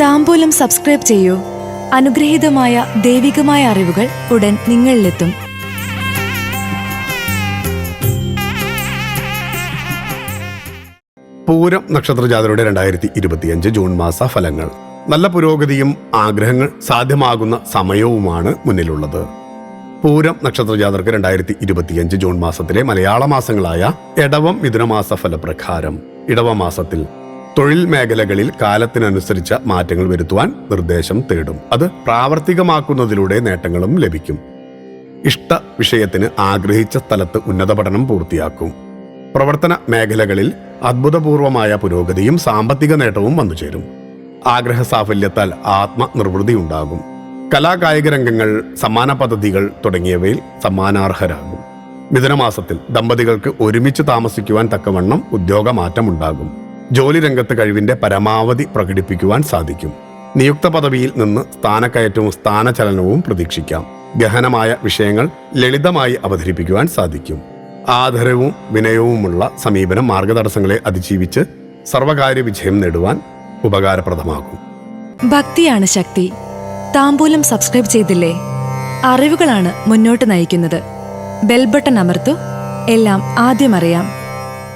താമ്പൂലം subscribe ചെയ്യൂ. അനുഗ്രഹീതമായ ദൈവികമായ അറിവുകൾ ഉടൻ നിങ്ങളിലെത്തും. പൂരം നക്ഷത്രജാതരുടെ രണ്ടായിരത്തി ഇരുപത്തിയഞ്ച് ജൂൺ മാസ ഫലങ്ങൾ. നല്ല പുരോഗതിയും ആഗ്രഹങ്ങൾ സാധ്യമാകുന്ന സമയവുമാണ് മുന്നിലുള്ളത്. പൂരം നക്ഷത്രജാതർക്ക് രണ്ടായിരത്തി ഇരുപത്തിയഞ്ച് ജൂൺ മാസത്തിലെ മലയാള മാസങ്ങളായ ഇടവം മിഥുനമാസ ഫലപ്രകാരം. ഇടവ മാസത്തിൽ തൊഴിൽ മേഖലകളിൽ കാലത്തിനനുസരിച്ച മാറ്റങ്ങൾ വരുത്തുവാൻ നിർദ്ദേശം തേടും. അത് പ്രാവർത്തികമാക്കുന്നതിലൂടെ നേട്ടങ്ങളും ലഭിക്കും. ഇഷ്ട വിഷയത്തിന് ആഗ്രഹിച്ച സ്ഥലത്ത് ഉന്നത പഠനം പൂർത്തിയാക്കും. പ്രവർത്തന മേഖലകളിൽ അത്ഭുതപൂർവമായ പുരോഗതിയും സാമ്പത്തിക നേട്ടവും വന്നു ചേരും. ആഗ്രഹ സാഫല്യത്താൽ ആത്മനിർവൃതി ഉണ്ടാകും. കലാകായിക രംഗങ്ങൾ സമ്മാന പദ്ധതികൾ തുടങ്ങിയവയിൽ സമ്മാനാർഹരാകും. മിഥുനമാസത്തിൽ ദമ്പതികൾക്ക് ഒരുമിച്ച് താമസിക്കുവാൻ തക്കവണ്ണം ഉദ്യോഗമാറ്റമുണ്ടാകും. ജോലി രംഗത്ത് കഴിവിന്റെ പരമാവധി പ്രകടിപ്പിക്കുവാൻ സാധിക്കും. നിയുക്ത പദവിയിൽ നിന്ന് സ്ഥാനക്കയറ്റവും സ്ഥാനചലനവും പ്രതീക്ഷിക്കാം. ഗഹനമായ വിഷയങ്ങൾ ലളിതമായി അവതരിപ്പിക്കുവാൻ സാധിക്കും. ആദരവും വിനയവുമുള്ള സമീപനം മാർഗതടസ്സങ്ങളെ അതിജീവിച്ച് സർവകാര്യ വിജയം നേടുവാൻ ഉപകാരപ്രദമാകും. ഭക്തിയാണ് ശക്തി. താമ്പൂലം സബ്സ്ക്രൈബ് ചെയ്തില്ലേ? അറിവുകളാണ് മുന്നോട്ട് നയിക്കുന്നത്. ബെൽബട്ടൺ അമർത്തു. എല്ലാം ആദ്യം അറിയാം.